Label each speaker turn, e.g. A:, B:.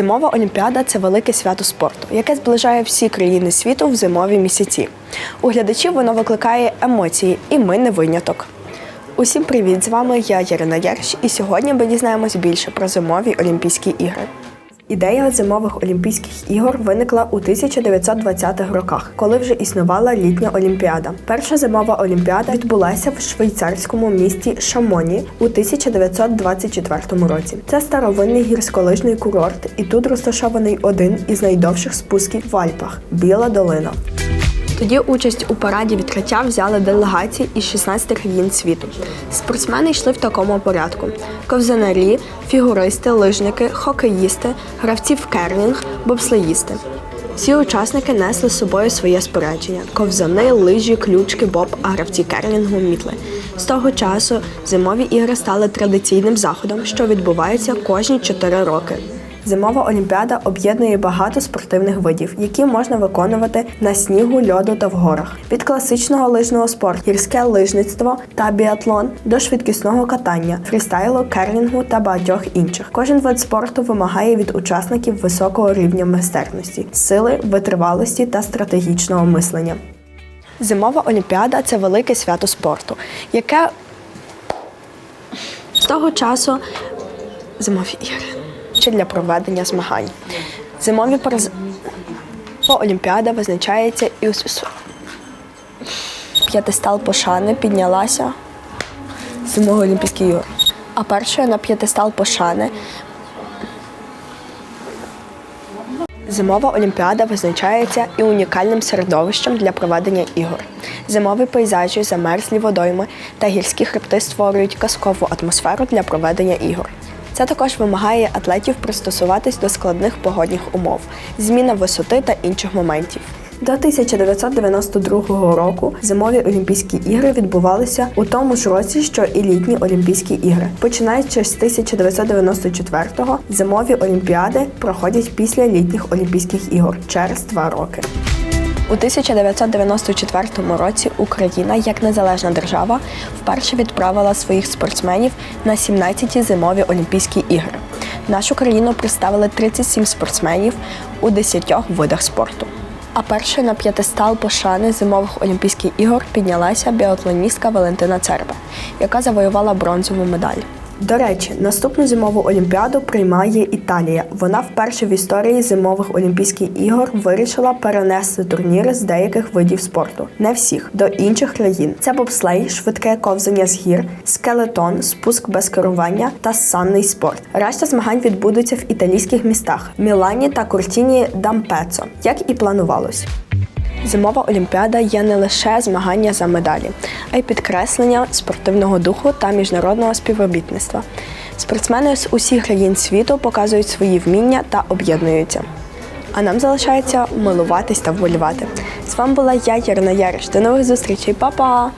A: Зимова олімпіада це велике свято спорту, яке зближає всі країни світу в зимові місяці. У глядачів воно викликає емоції, і ми не виняток. Усім привіт! З вами я Ярина Ярш, і сьогодні ми дізнаємось більше про зимові Олімпійські ігри. Ідея зимових Олімпійських ігор виникла у 1920-х роках, коли вже існувала літня олімпіада. Перша зимова олімпіада відбулася в швейцарському місті Шамоні у 1924 році. Це старовинний гірськолижний курорт, і тут розташований один із найдовших спусків в Альпах Біла долина. Тоді участь у параді відкриття взяли делегації із 16 країн світу. Спортсмени йшли в такому порядку: ковзанарі, фігуристи, лижники, хокеїсти, гравці в керлінг, бобслеїсти. Всі учасники несли з собою своє спорядження: ковзани, лижі, ключки, боб, а гравці керлінгу мітли. З того часу зимові ігри стали традиційним заходом, що відбувається кожні 4 роки. Зимова олімпіада об'єднує багато спортивних видів, які можна виконувати на снігу, льоду та в горах. Від класичного лижного спорту, гірське лижництво та біатлон до швидкісного катання, фрістайлу, керлінгу та багатьох інших. Кожен вид спорту вимагає від учасників високого рівня майстерності, сили, витривалості та стратегічного мислення. Зимова олімпіада це велике свято спорту, яке з того часу зимові ігри чи для проведення змагань. Зимові параз... Олімпіада визначається і у п'ятистал пошани піднялася зимової Олімпійські ігор. А першою на п'ятистал пошани Зимова олімпіада визначається і унікальним середовищем для проведення ігор. Зимові пейзажі, замерзлі водойми та гірські хребти створюють казкову атмосферу для проведення ігор. Це також вимагає атлетів пристосуватись до складних погодних умов, зміна висоти та інших моментів. До 1992 року зимові Олімпійські ігри відбувалися у тому ж році, що і літні Олімпійські ігри. Починаючи з 1994-го, зимові олімпіади проходять після літніх Олімпійських ігор через два роки. У 1994 році Україна, як незалежна держава, вперше відправила своїх спортсменів на 17-ті зимові Олімпійські ігри. Нашу країну представили 37 спортсменів у 10 видах спорту. А першою на п'ятистал пошани зимових Олімпійських ігор піднялася біатлоністка Валентина Церба, яка завоювала бронзову медаль. До речі, наступну зимову олімпіаду приймає Італія. Вона вперше в історії зимових олімпійських ігор вирішила перенести турніри з деяких видів спорту, не всіх, до інших країн. Це бобслей, швидке ковзання з гір, скелетон, спуск без керування та санний спорт. Решта змагань відбудуться в італійських містах Мілані та Куртіні Дампецо, як і планувалось. Зимова олімпіада є не лише змагання за медалі, а й підкреслення спортивного духу та міжнародного співробітництва. Спортсмени з усіх країн світу показують свої вміння та об'єднуються. А нам залишається милуватись та вболівати. З вами була я, Ярина Яриш. До нових зустрічей, Па-па!